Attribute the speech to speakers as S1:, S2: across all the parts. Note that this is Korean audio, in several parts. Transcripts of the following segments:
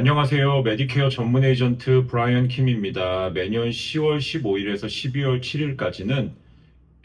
S1: 안녕하세요. 메디케어 전문 에이전트 브라이언 킴입니다. 매년 10월 15일에서 12월 7일까지는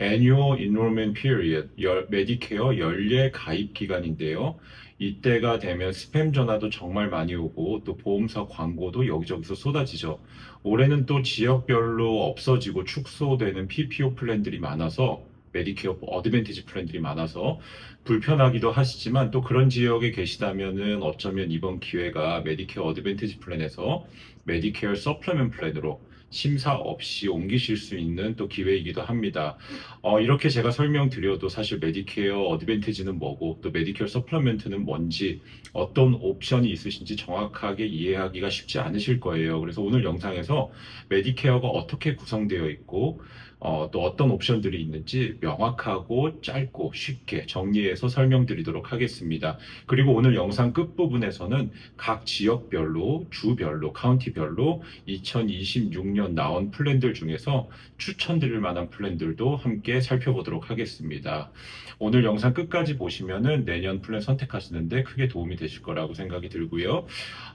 S1: Annual Enrollment Period, 열- 메디케어 연례 가입 기간인데요. 이때가 되면 스팸 전화도 정말 많이 오고 또 보험사 광고도 여기저기서 쏟아지죠. 올해는 또 지역별로 없어지고 축소되는 PPO 플랜들이 많아서 메디케어 어드밴티지 플랜들이 많아서 불편하기도 하시지만 또 그런 지역에 계시다면은 어쩌면 이번 기회가 메디케어 어드밴티지 플랜에서 메디케어 서플리먼 플랜으로 심사 없이 옮기실 수 있는 또 기회이기도 합니다. 어, 이렇게 제가 설명드려도 사실 메디케어 어드밴티지는 뭐고 또 메디케어 서플리먼트는 뭔지 어떤 옵션이 있으신지 정확하게 이해하기가 쉽지 않으실 거예요. 그래서 오늘 영상에서 메디케어가 어떻게 구성되어 있고 어, 또 어떤 옵션들이 있는지 명확하고 짧고 쉽게 정리해서 설명드리도록 하겠습니다. 그리고 오늘 영상 끝부분에서는 각 지역별로, 주별로, 카운티별로 2026년 나온 플랜들 중에서 추천드릴 만한 플랜들도 함께 살펴보도록 하겠습니다. 오늘 영상 끝까지 보시면은 내년 플랜 선택하시는데 크게 도움이 되실 거라고 생각이 들고요.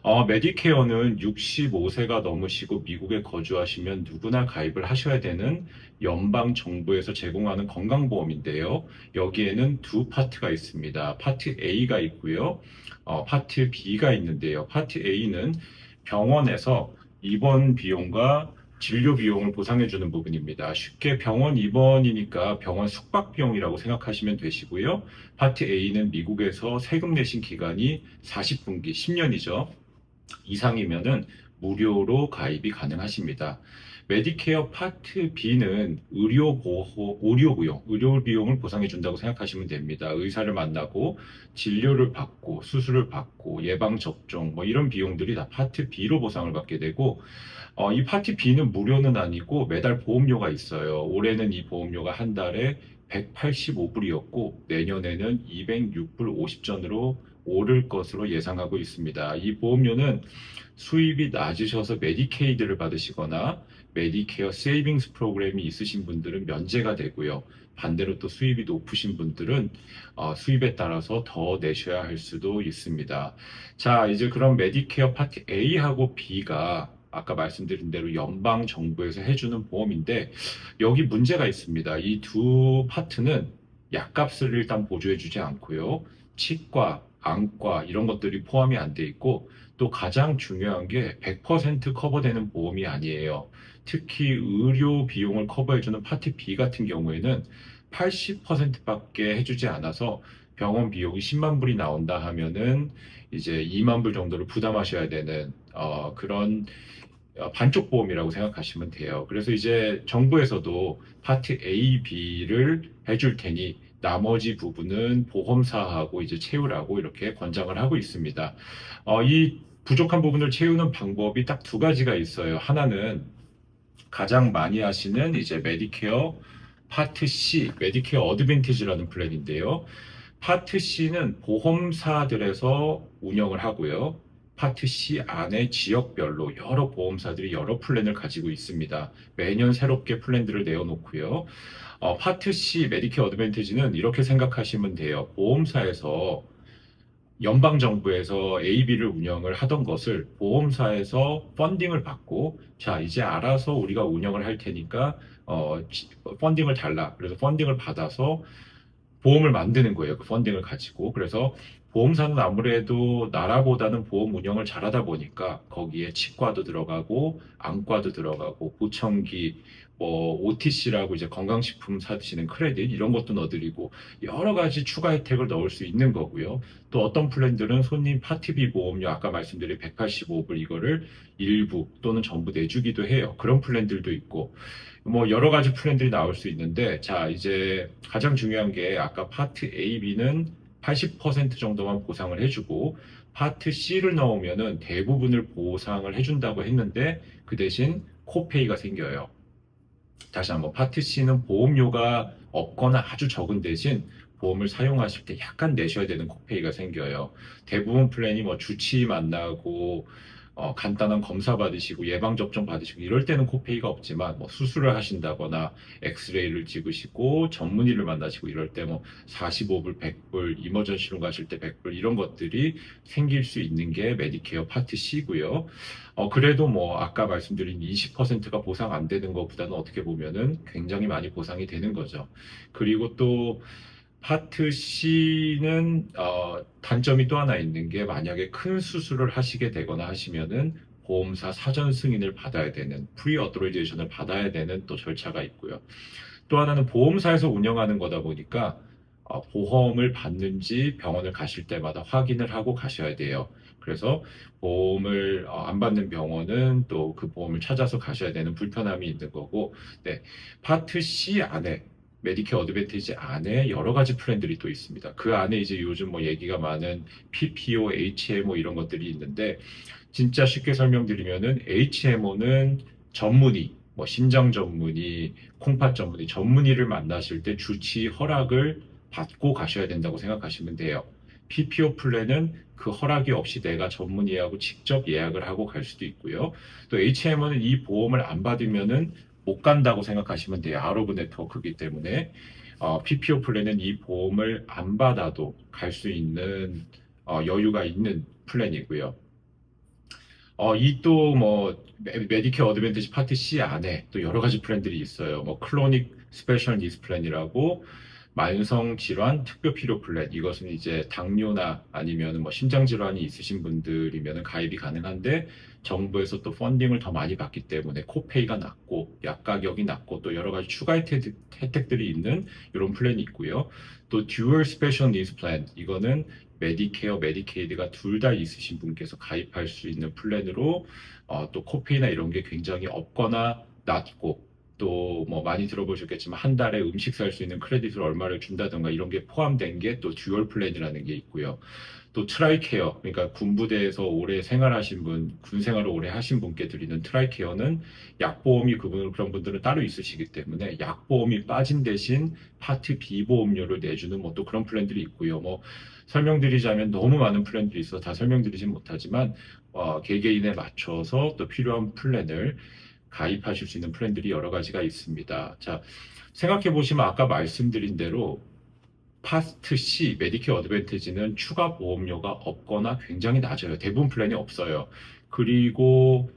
S1: 어, 메디케어는 65세가 넘으시고 미국에 거주하시면 누구나 가입을 하셔야 되는 연방 정부에서 제공하는 건강보험인데요. 여기에는 두 파트가 있습니다. 파트 A가 있고요. 어, 파트 B가 있는데요. 파트 A는 병원에서 입원 비용과 진료 비용을 보상해 주는 부분입니다. 쉽게 병원 입원이니까 병원 숙박 비용이라고 생각하시면 되시고요. 파트 A는 미국에서 세금 내신 기간이 40분기, 10년이죠. 이상이면은 무료로 가입이 가능하십니다. 메디케어 파트 B는 의료 보호, 의료 비용, 의료 비용을 보상해 준다고 생각하시면 됩니다. 의사를 만나고 진료를 받고 수술을 받고 예방 접종 뭐 이런 비용들이 다 파트 B로 보상을 받게 되고 어, 이 파트 B는 무료는 아니고 매달 보험료가 있어요. 올해는 이 보험료가 한 달에 185불이었고 내년에는 206불 50전으로 오를 것으로 예상하고 있습니다. 이 보험료는 수입이 낮으셔서 메디케이드를 받으시거나 메디케어 세이빙스 프로그램이 있으신 분들은 면제가 되고요. 반대로 또 수입이 높으신 분들은 어, 수입에 따라서 더 내셔야 할 수도 있습니다. 자, 이제 그럼 메디케어 파트 A하고 B가 아까 말씀드린 대로 연방 정부에서 해주는 보험인데 여기 문제가 있습니다. 이 두 파트는 약값을 일단 보조해주지 않고요. 치과, 안과 이런 것들이 포함이 안 돼 있고 또 가장 중요한 게 100% 커버되는 보험이 아니에요. 특히 의료 비용을 커버해주는 파트 B 같은 경우에는 80%밖에 해주지 않아서 병원 비용이 10만 불이 나온다 하면은 이제 2만 불 정도를 부담하셔야 되는 어, 그런 어, 반쪽 보험이라고 생각하시면 돼요. 그래서 이제 정부에서도 파트 A, B를 해줄 테니 나머지 부분은 보험사하고 이제 채우라고 이렇게 권장을 하고 있습니다. 어, 이 부족한 부분을 채우는 방법이 딱 두 가지가 있어요. 하나는 가장 많이 하시는 이제 메디케어 파트 C, 메디케어 어드밴티지라는 플랜인데요. 파트 C는 보험사들에서 운영을 하고요. 파트 C 안에 지역별로 여러 보험사들이 여러 플랜을 가지고 있습니다. 매년 새롭게 플랜들을 내어놓고요. 어, 파트 C 메디케어 어드밴티지는 이렇게 생각하시면 돼요. 보험사에서 연방 정부에서 AB를 운영을 하던 것을 보험사에서 펀딩을 받고 자 이제 알아서 우리가 운영을 할 테니까 어, 지- 펀딩을 달라. 그래서 펀딩을 받아서 보험을 만드는 거예요. 그 펀딩을 가지고. 그래서 보험사는 아무래도 나라보다는 보험 운영을 잘하다 보니까 거기에 치과도 들어가고 안과도 들어가고 보청기 뭐 OTC라고 이제 건강식품 사드시는 크레딧 이런 것도 넣어드리고 여러 가지 추가 혜택을 넣을 수 있는 거고요. 또 어떤 플랜들은 손님 파티비 보험료 아까 말씀드린 185불 이거를 일부 또는 전부 내주기도 해요. 그런 플랜들도 있고 뭐 여러 가지 플랜들이 나올 수 있는데 자 이제 가장 중요한 게 아까 파트 A, B는 80% 정도만 보상을 해주고 파트 C를 넣으면은 대부분을 보상을 해준다고 했는데 그 대신 코페이가 생겨요. 다시 한번 파트 C는 보험료가 없거나 아주 적은 대신 보험을 사용하실 때 약간 내셔야 되는 코페이가 생겨요. 대부분 플랜이 뭐 주치 만나고 어, 간단한 검사 받으시고 예방접종 받으시고 이럴 때는 코페이가 없지만 뭐 수술을 하신다거나 엑스레이를 찍으시고 전문의를 만나시고 이럴 때 뭐 45불, 100불, 이머전시로 가실 때 100불 이런 것들이 생길 수 있는 게 메디케어 파트 C고요. 어, 그래도 뭐 아까 말씀드린 20%가 보상 안 되는 것보다는 어떻게 보면은 굉장히 많이 보상이 되는 거죠. 그리고 또 파트 C는 어, 단점이 또 하나 있는 게 만약에 큰 수술을 하시게 되거나 하시면은 보험사 사전 승인을 받아야 되는 프리 어토라이제이션을 받아야 되는 또 절차가 있고요. 또 하나는 보험사에서 운영하는 거다 보니까 어, 보험을 받는지 병원을 가실 때마다 확인을 하고 가셔야 돼요. 그래서 보험을 어, 안 받는 병원은 또 그 보험을 찾아서 가셔야 되는 불편함이 있는 거고, 네. 파트 C 안에 메디케어 어드밴티지 안에 여러 가지 플랜들이 또 있습니다. 그 안에 이제 요즘 뭐 얘기가 많은 PPO, HMO 이런 것들이 있는데 진짜 쉽게 설명드리면은 HMO는 전문의, 뭐 심장 전문의, 콩팥 전문의, 전문의를 만나실 때 주치 허락을 받고 가셔야 된다고 생각하시면 돼요. PPO 플랜은 그 허락이 없이 내가 전문의하고 직접 예약을 하고 갈 수도 있고요. 또 HMO는 이 보험을 안 받으면은 못 간다고 생각하시면 돼요. 아웃 오브 네트워크이기 때문에 어, PPO 플랜은 이 보험을 안 받아도 갈 수 있는 어, 여유가 있는 플랜이고요. 어, 이 또 뭐 메디케어 어드밴티지 파트 C 안에 또 여러 가지 플랜들이 있어요. 뭐 클로닉 스페셜 니스 플랜이라고 만성 질환 특별 필요 플랜 이것은 이제 당뇨나 아니면 뭐 심장 질환이 있으신 분들이면 가입이 가능한데 정부에서 또 펀딩을 더 많이 받기 때문에 코페이가 낮고 약 가격이 낮고 또 여러 가지 추가 혜택, 혜택들이 있는 이런 플랜이 있고요. 또 듀얼 스페셜 니스 플랜 이거는 메디케어, 메디케이드가 둘 다 있으신 분께서 가입할 수 있는 플랜으로 어, 또 코페이나 이런 게 굉장히 없거나 낮고 또 뭐 많이 들어보셨겠지만 한 달에 음식 살 수 있는 크레딧을 얼마를 준다던가 이런 게 포함된 게 또 듀얼 플랜이라는 게 있고요. 또 트라이케어 그러니까 군부대에서 오래 생활하신 분, 군 생활을 오래 하신 분께 드리는 트라이케어는 약보험이 그분 그런 분들은 따로 있으시기 때문에 약보험이 빠진 대신 파트 B 보험료를 내주는 뭐 또 그런 플랜들이 있고요. 뭐 설명드리자면 너무 많은 플랜들이 있어 다 설명드리진 못하지만 어, 개개인에 맞춰서 또 필요한 플랜을 가입하실 수 있는 플랜들이 여러 가지가 있습니다. 자, 생각해 보시면 아까 말씀드린 대로 파스트 C, 메디케어 어드밴티지는 추가 보험료가 없거나 굉장히 낮아요. 대부분 플랜이 없어요. 그리고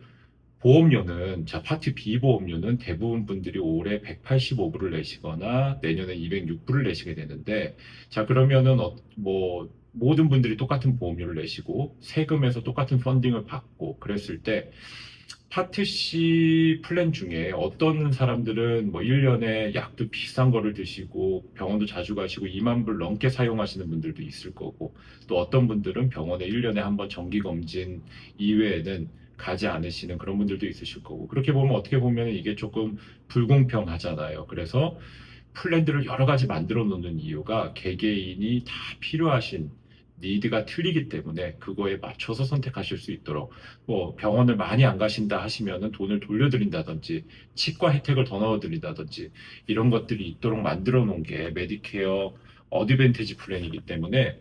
S1: 보험료는, 자, 파트 B 보험료는 대부분 분들이 올해 185불을 내시거나 내년에 206불을 내시게 되는데, 자, 그러면은, 어, 뭐, 모든 분들이 똑같은 보험료를 내시고, 세금에서 똑같은 펀딩을 받고, 그랬을 때, 파트 C 플랜 중에 어떤 사람들은 뭐 1년에 약도 비싼 거를 드시고 병원도 자주 가시고 2만 불 넘게 사용하시는 분들도 있을 거고 또 어떤 분들은 병원에 1년에 한 번 정기 검진 이외에는 가지 않으시는 그런 분들도 있으실 거고 그렇게 보면 어떻게 보면 이게 조금 불공평하잖아요. 그래서 플랜들을 여러 가지 만들어 놓는 이유가 개개인이 다 필요하신 니드가 틀리기 때문에 그거에 맞춰서 선택하실 수 있도록 뭐 병원을 많이 안 가신다 하시면은 돈을 돌려드린다든지 치과 혜택을 더 넣어드린다든지 이런 것들이 있도록 만들어 놓은 게 메디케어 어드밴티지 플랜이기 때문에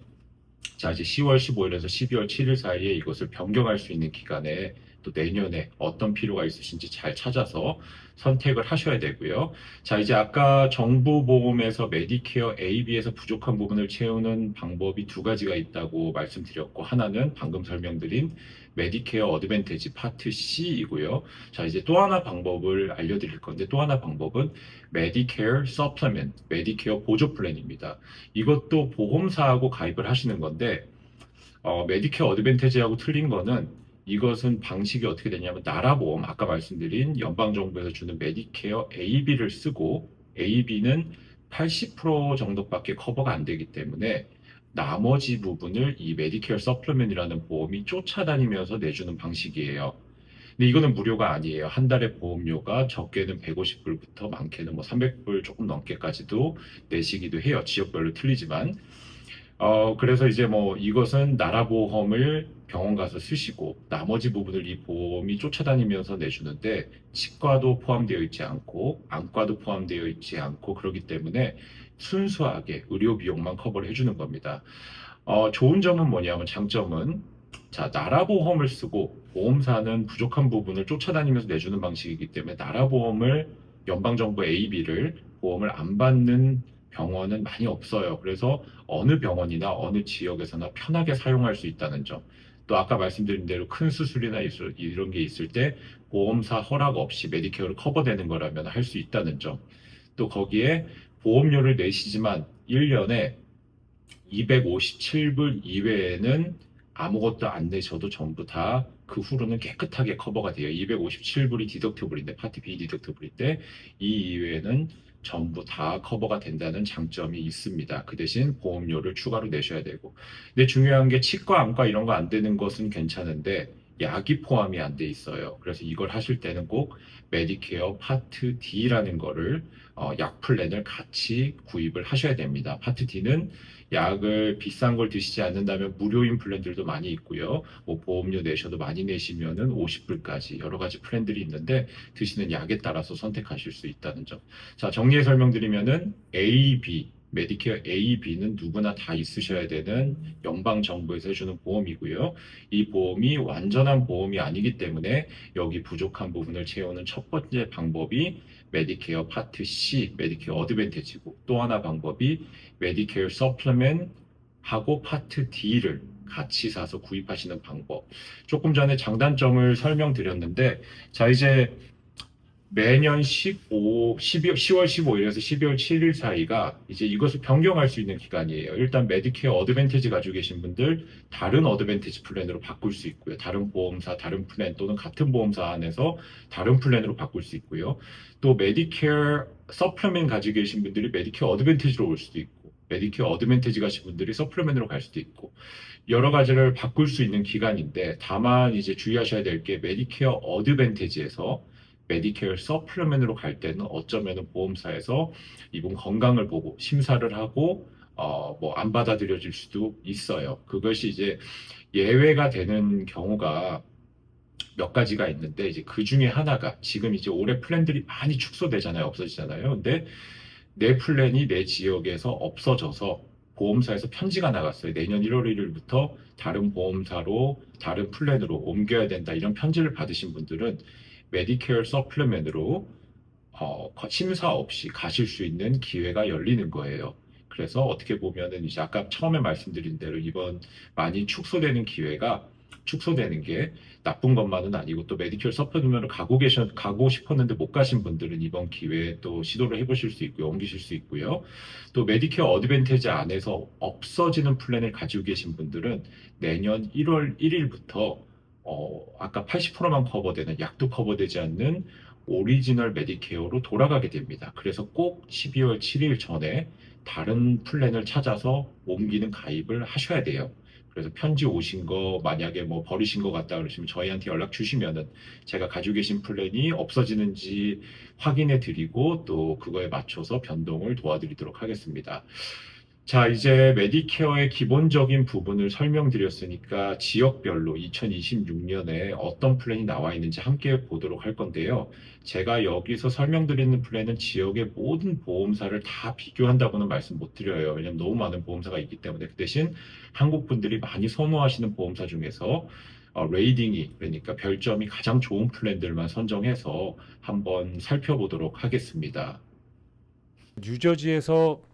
S1: 자 이제 10월 15일에서 12월 7일 사이에 이것을 변경할 수 있는 기간에 또 내년에 어떤 필요가 있으신지 잘 찾아서 선택을 하셔야 되고요. 자, 이제 아까 정부 보험에서 메디케어 AB에서 부족한 부분을 채우는 방법이 두 가지가 있다고 말씀드렸고, 하나는 방금 설명드린 메디케어 어드밴티지 파트 C이고요. 자, 이제 또 하나 방법을 알려드릴 건데, 또 하나 방법은 메디케어 서플리먼트, 메디케어 보조 플랜입니다. 이것도 보험사하고 가입을 하시는 건데, 어, 메디케어 어드밴티지하고 틀린 거는 이것은 방식이 어떻게 되냐면 나라보험 아까 말씀드린 연방정부에서 주는 메디케어 AB를 쓰고 AB는 80% 정도밖에 커버가 안 되기 때문에 나머지 부분을 이 메디케어 서플리멘이라는 보험이 쫓아다니면서 내주는 방식이에요. 근데 이거는 무료가 아니에요. 한 달에 보험료가 적게는 150불부터 많게는 뭐 300불 조금 넘게까지도 내시기도 해요. 지역별로 틀리지만. 어, 그래서 이제 뭐 이것은 나라 보험을 병원 가서 쓰시고 나머지 부분을 이 보험이 쫓아다니면서 내주는데 치과도 포함되어 있지 않고 안과도 포함되어 있지 않고 그렇기 때문에 순수하게 의료 비용만 커버를 해주는 겁니다. 어, 좋은 점은 뭐냐면 장점은 자, 나라 보험을 쓰고 보험사는 부족한 부분을 쫓아다니면서 내주는 방식이기 때문에 나라 보험을 연방정부 AB를 보험을 안 받는 병원은 많이 없어요. 그래서 어느 병원이나 어느 지역에서나 편하게 사용할 수 있다는 점. 또 아까 말씀드린 대로 큰 수술이나 이런 게 있을 때 보험사 허락 없이 메디케어를 커버되는 거라면 할 수 있다는 점. 또 거기에 보험료를 내시지만 1년에 257불 이외에는 아무것도 안 내셔도 전부 다 그 후로는 깨끗하게 커버가 돼요. 257불이 디덕티블인데 파티 B 디덕티블인데 이 이외에는 전부 다 커버가 된다는 장점이 있습니다. 그 대신 보험료를 추가로 내셔야 되고. 근데 중요한 게 치과, 안과 이런 거 안 되는 것은 괜찮은데 약이 포함이 안 돼 있어요. 그래서 이걸 하실 때는 꼭 메디케어 파트 D라는 거를 어, 약 플랜을 같이 구입을 하셔야 됩니다. 파트 D는 약을 비싼 걸 드시지 않는다면 무료인 플랜들도 많이 있고요. 뭐 보험료 내셔도 많이 내시면은 50불까지 여러 가지 플랜들이 있는데 드시는 약에 따라서 선택하실 수 있다는 점. 자, 정리해 설명드리면은 A, B, 메디케어 A, B는 누구나 다 있으셔야 되는 연방 정부에서 해주는 보험이고요. 이 보험이 완전한 보험이 아니기 때문에 여기 부족한 부분을 채우는 첫 번째 방법이 메디케어 파트 C, 메디케어 어드밴티지고 또 하나 방법이 메디케어 서플리멘 하고 파트 D를 같이 사서 구입하시는 방법. 조금 전에 장단점을 설명드렸는데 자 이제 매년 15, 12, 10월 15일에서 12월 7일 사이가 이제 이것을 변경할 수 있는 기간이에요. 일단 메디케어 어드밴티지 가지고 계신 분들 다른 어드밴티지 플랜으로 바꿀 수 있고요. 다른 보험사, 다른 플랜 또는 같은 보험사 안에서 다른 플랜으로 바꿀 수 있고요. 또 메디케어 서플리멘 가지고 계신 분들이 메디케어 어드밴티지로 올 수도 있고 메디케어 어드밴티지 가신 분들이 서플리멘으로 갈 수도 있고 여러 가지를 바꿀 수 있는 기간인데 다만 이제 주의하셔야 될 게 메디케어 어드밴티지에서 메디케어 서플리멘으로 갈 때는 어쩌면 보험사에서 이분 건강을 보고 심사를 하고 어, 뭐 안 받아들여질 수도 있어요. 그것이 이제 예외가 되는 경우가 몇 가지가 있는데 이제 그 중에 하나가 지금 이제 올해 플랜들이 많이 축소되잖아요. 없어지잖아요. 근데 내 플랜이 내 지역에서 없어져서 보험사에서 편지가 나갔어요. 내년 1월 1일부터 다른 보험사로 다른 플랜으로 옮겨야 된다. 이런 편지를 받으신 분들은 메디케어 서플리멘으로 어, 심사 없이 가실 수 있는 기회가 열리는 거예요. 그래서 어떻게 보면은 이제 아까 처음에 말씀드린 대로 이번 많이 축소되는 기회가 축소되는 게 나쁜 것만은 아니고 또 메디컬 서플리멘으로 가고 계셔 가고 싶었는데 못 가신 분들은 이번 기회에 또 시도를 해보실 수 있고요, 옮기실 수 있고요. 또 메디케어 어드밴티지 안에서 없어지는 플랜을 가지고 계신 분들은 내년 1월 1일부터 어, 아까 80%만 커버되는 약도 커버되지 않는 오리지널 메디케어로 돌아가게 됩니다. 그래서 꼭 12월 7일 전에 다른 플랜을 찾아서 옮기는 가입을 하셔야 돼요. 그래서 편지 오신 거 만약에 뭐 버리신 것 같다 그러시면 저희한테 연락 주시면은 제가 가지고 계신 플랜이 없어지는지 확인해 드리고 또 그거에 맞춰서 변동을 도와드리도록 하겠습니다. 자, 이제 메디케어의 기본적인 부분을 설명드렸으니까 지역별로 2026년에 어떤 플랜이 나와 있는지 함께 보도록 할 건데요. 제가 여기서 설명드리는 플랜은 지역의 모든 보험사를 다 비교한다고는 말씀 못 드려요. 왜냐면 너무 많은 보험사가 있기 때문에 그 대신 한국 분들이 많이 선호하시는 보험사 중에서 어, 레이딩이 그러니까 별점이 가장 좋은 플랜들만 선정해서 한번 살펴보도록 하겠습니다.
S2: 뉴저지에서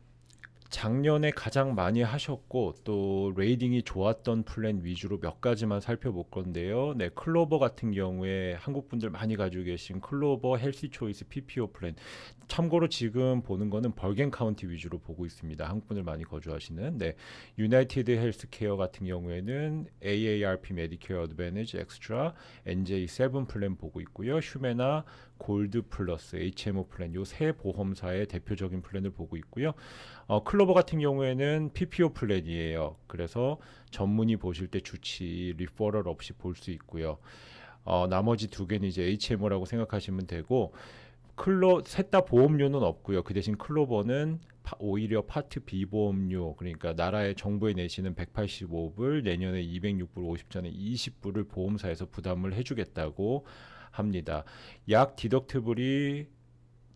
S2: 작년에 가장 많이 하셨고 또 레이딩이 좋았던 플랜 위주로 몇 가지만 살펴볼 건데요. 네, 클로버 같은 경우에 한국 분들 많이 가지고 계신 클로버 헬시 초이스 PPO 플랜. 참고로 지금 보는 거는 벌겐 카운티 위주로 보고 있습니다. 한국 분들 많이 거주하시는. 네. 유나이티드 헬스케어 같은 경우에는 AARP 메디케어 어드밴티지 엑스트라 NJ7 플랜 보고 있고요. 휴메나 골드 플러스 HMO 플랜 요 세 보험사의 대표적인 플랜을 보고 있고요. 어, 클로버 같은 경우에는 PPO 플랜이에요. 그래서 전문의 보실 때 주치 리퍼럴 없이 볼 수 있고요. 어, 나머지 두 개는 이제 HMO라고 생각하시면 되고 클로 셋 다 보험료는 없고요. 그 대신 클로버는 파- 오히려 파트 B 보험료 그러니까 나라의 정부에 내시는 185불 내년에 206불 50전에 20불을 보험사에서 부담을 해주겠다고 합니다. 약 디덕트블이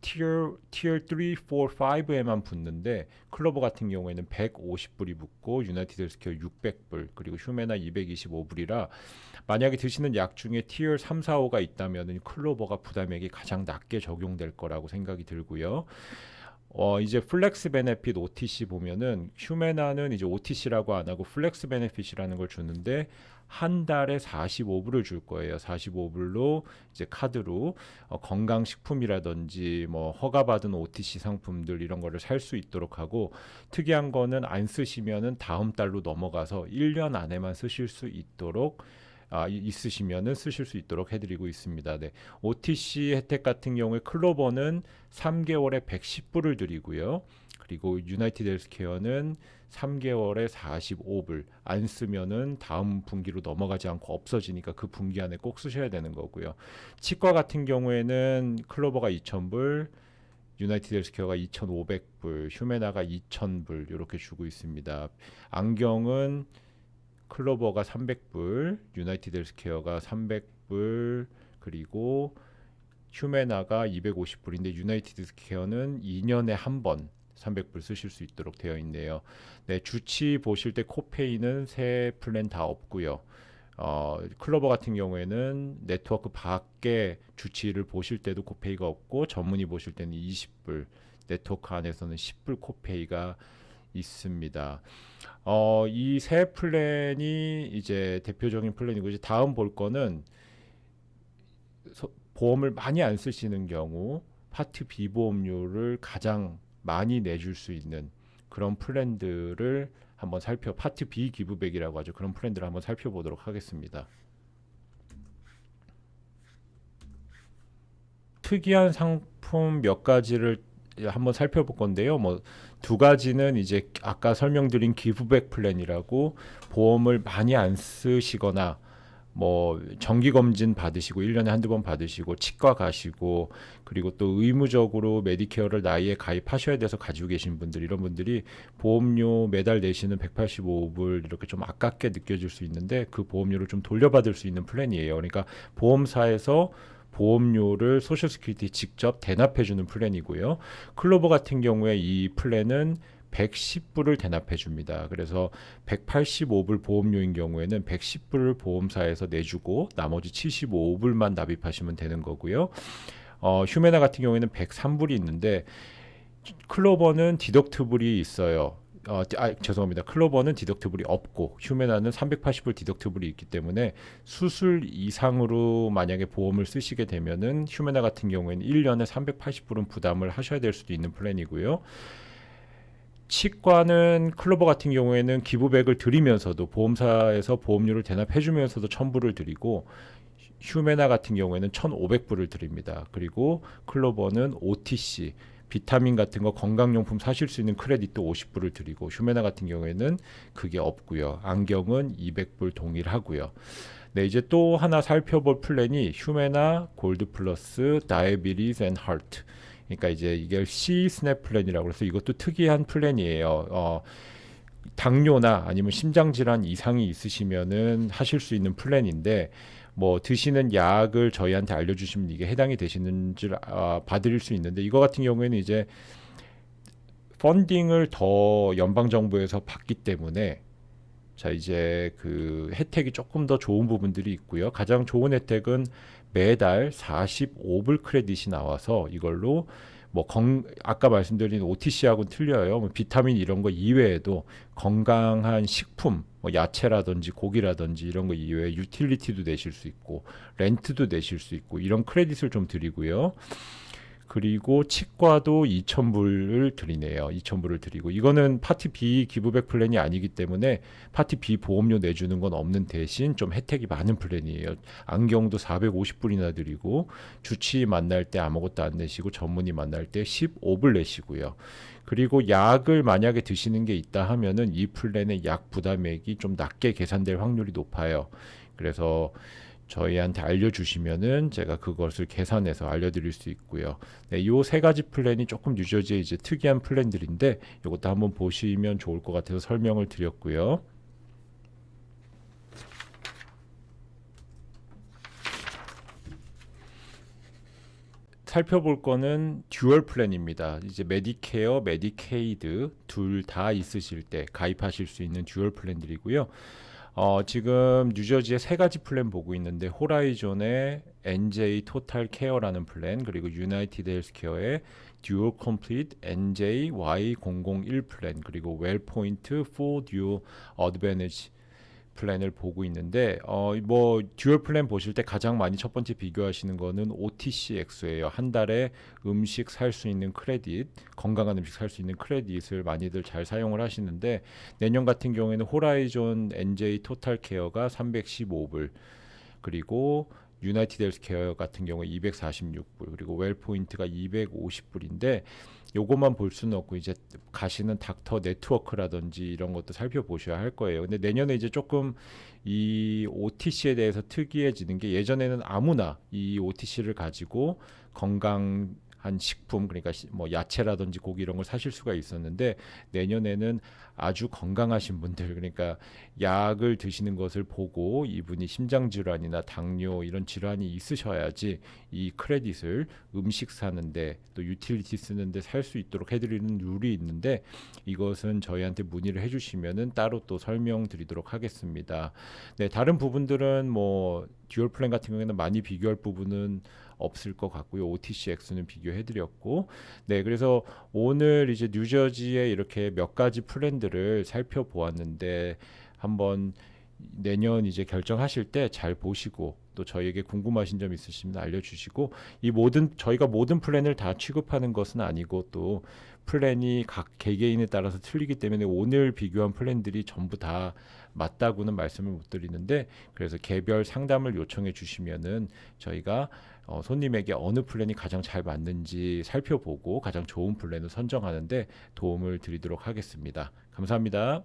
S2: 티어 티어 3, 4, 5에만 붙는데 클로버 같은 경우에는 150불이 붙고 유나이티드 헬스케어 600불 그리고 휴메나 225불이라 만약에 드시는 약 중에 티어 3, 4, 5가 있다면은 클로버가 부담액이 가장 낮게 적용될 거라고 생각이 들고요. 어 이제 플렉스 베네핏 OTC 보면은 휴메나는 이제 OTC라고 안 하고 플렉스 베네핏이라는 걸 주는데 한 달에 45불을 줄 거예요. 45불로 이제 카드로 어, 건강식품이라든지 뭐 허가받은 OTC 상품들 이런 거를 살 수 있도록 하고 특이한 거는 안 쓰시면은 다음 달로 넘어가서 1년 안에만 쓰실 수 있도록 아, 이- 있으시면은 쓰실 수 있도록 해드리고 있습니다. 네. OTC 혜택 같은 경우에 클로버는 3개월에 110불을 드리고요. 그리고 유나이티드 헬스케어는 3개월에 45불 안 쓰면은 다음 분기로 넘어가지 않고 없어지니까 그 분기 안에 꼭 쓰셔야 되는 거고요. 치과 같은 경우에는 클로버가 2,000불, 유나이티드 헬스케어가 2,500불, 휴메나가 2,000불 이렇게 주고 있습니다. 안경은 클로버가 300불, 유나이티드 헬스케어가 300불, 그리고 휴메나가 250불인데 유나이티드 헬스케어는 2년에 한 번 300불 쓰실 수 있도록 되어 있네요. 네, 주치 보실 때 코페이는 새 플랜 다 없고요. 어, 클로버 같은 경우에는 네트워크 밖에 주치를 보실 때도 코페이가 없고 전문의 보실 때는 20불, 네트워크 안에서는 10불 코페이가 있습니다. 어, 이 세 플랜이 이제 대표적인 플랜이고 이제 다음 볼 거는 소- 보험을 많이 안 쓰시는 경우 파트 B 보험료를 가장 많이 내줄 수 있는 그런 플랜들을 한번 살펴 파트 B 기브백이라고 하죠. 그런 플랜들을 한번 살펴보도록 하겠습니다. 특이한 상품 몇 가지를 한번 살펴볼 건데요. 뭐 두 가지는 이제 아까 설명드린 기브백 플랜이라고 보험을 많이 안 쓰시거나 뭐 정기 검진 받으시고 1년에 한두 번 받으시고 치과 가시고 그리고 또 의무적으로 메디케어를 나이에 가입하셔야 돼서 가지고 계신 분들 이런 분들이 보험료 매달 내시는 185불 이렇게 좀 아깝게 느껴질 수 있는데 그 보험료를 좀 돌려받을 수 있는 플랜이에요. 그러니까 보험사에서 보험료를 소셜 스큐리티 직접 대납해 주는 플랜이고요. 클로버 같은 경우에 이 플랜은 110불을 대납해 줍니다. 그래서 185불 보험료인 경우에는 110불을 보험사에서 내주고 나머지 75불만 납입하시면 되는 거고요. 어, 휴메나 같은 경우에는 103불이 있는데 클로버는 디덕트블이 있어요. 어, 디- 아, 죄송합니다. 클로버는 디덕트블이 없고 휴메나는 380불 디덕트블이 있기 때문에 수술 이상으로 만약에 보험을 쓰시게 되면은 휴메나 같은 경우에는 1년에 380불은 부담을 하셔야 될 수도 있는 플랜이고요. 치과는 클로버 같은 경우에는 기부백을 드리면서도 보험사에서 보험료를 대납해 주면서도 1000불을 드리고 휴메나 같은 경우에는 1,500불을 드립니다. 그리고 클로버는 OTC 비타민 같은 거 건강용품 사실 수 있는 크레딧도 50불을 드리고 휴메나 같은 경우에는 그게 없고요. 안경은 200불 동일하고요. 네, 이제 또 하나 살펴볼 플랜이 휴메나 골드 플러스 다이비리스 앤 하트. 그러니까 이제 이게 C 스냅 플랜이라고 해서 이것도 특이한 플랜이에요. 어, 당뇨나 아니면 심장 질환 이상이 있으시면은 하실 수 있는 플랜인데 뭐 드시는 약을 저희한테 알려주시면 이게 해당이 되시는 줄 아, 받을 수 있는데 이거 같은 경우에는 이제 펀딩을 더 연방 정부에서 받기 때문에 자 이제 그 혜택이 조금 더 좋은 부분들이 있고요. 가장 좋은 혜택은 매달 45불 크레딧이 나와서 이걸로 뭐 건, 아까 말씀드린 OTC하고는 틀려요. 뭐 비타민 이런 거 이외에도 건강한 식품, 뭐 야채라든지 고기라든지 이런 거 이외에 유틸리티도 내실 수 있고 렌트도 내실 수 있고 이런 크레딧을 좀 드리고요. 그리고 치과도 2,000불을 드리네요. 2,000불을 드리고 이거는 파티 B 기부백 플랜이 아니기 때문에 파티 B 보험료 내주는 건 없는 대신 좀 혜택이 많은 플랜이에요. 안경도 450불이나 드리고 주치 만날 때 아무것도 안 내시고 전문의 만날 때 15불 내시고요. 그리고 약을 만약에 드시는 게 있다 하면은 이 플랜의 약 부담액이 좀 낮게 계산될 확률이 높아요. 그래서 저희한테 알려주시면은 제가 그것을 계산해서 알려드릴 수 있고요. 네, 요세 가지 플랜이 조금 뉴저지의 이제 특이한 플랜들인데 이것도 한번 보시면 좋을 것 같아서 설명을 드렸고요. 살펴볼 거는 듀얼 플랜입니다. 이제 메디케어, 메디케이드 둘 다 있으실 때 가입하실 수 있는 듀얼 플랜들이고요. 어, 지금 뉴저지에 세 가지 플랜 보고 있는데 호라이존의 NJ 토탈 케어라는 플랜 그리고 유나이티드 헬스케어의 듀얼 컴플리트 NJY001 플랜 그리고 웰포인트 4 듀얼 어드밴티지 플랜을 보고 있는데 어 뭐 듀얼 플랜 보실 때 가장 많이 첫 번째 비교하시는 거는 OTCX예요. 한 달에 음식 살 수 있는 크레딧, 건강한 음식 살 수 있는 크레딧을 많이들 잘 사용을 하시는데 내년 같은 경우에는 호라이존 NJ 토탈 케어가 315불 그리고 유나이티드 헬스케어 같은 경우에 246불 그리고 웰포인트가 250불인데 요것만 볼 수는 없고 이제 가시는 닥터 네트워크라든지 이런 것도 살펴보셔야 할 거예요. 근데 내년에 이제 조금 이 OTC에 대해서 특이해지는 게 예전에는 아무나 이 OTC를 가지고 건강 한 식품 그러니까 시- 뭐 야채라든지 고기 이런 걸 사실 수가 있었는데 내년에는 아주 건강하신 분들 그러니까 약을 드시는 것을 보고 이분이 심장 질환이나 당뇨 이런 질환이 있으셔야지 이 크레딧을 음식 사는데 또 유틸리티 쓰는데 살 수 있도록 해드리는 룰이 있는데 이것은 저희한테 문의를 해주시면은 따로 또 설명드리도록 하겠습니다. 네 다른 부분들은 뭐 듀얼 플랜 같은 경우에는 많이 비교할 부분은 없을 것 같고요. OTCX는 비교해드렸고, 네 그래서 오늘 이제 뉴저지에 이렇게 몇 가지 플랜들을 살펴보았는데 한번 내년 이제 결정하실 때 잘 보시고 또 저희에게 궁금하신 점 있으시면 알려주시고 이 모든 저희가 모든 플랜을 다 취급하는 것은 아니고 또 플랜이 각 개개인에 따라서 틀리기 때문에 오늘 비교한 플랜들이 전부 다 맞다고는 말씀을 못 드리는데 그래서 개별 상담을 요청해 주시면은 저희가 어, 손님에게 어느 플랜이 가장 잘 맞는지 살펴보고 가장 좋은 플랜을 선정하는데 도움을 드리도록 하겠습니다. 감사합니다.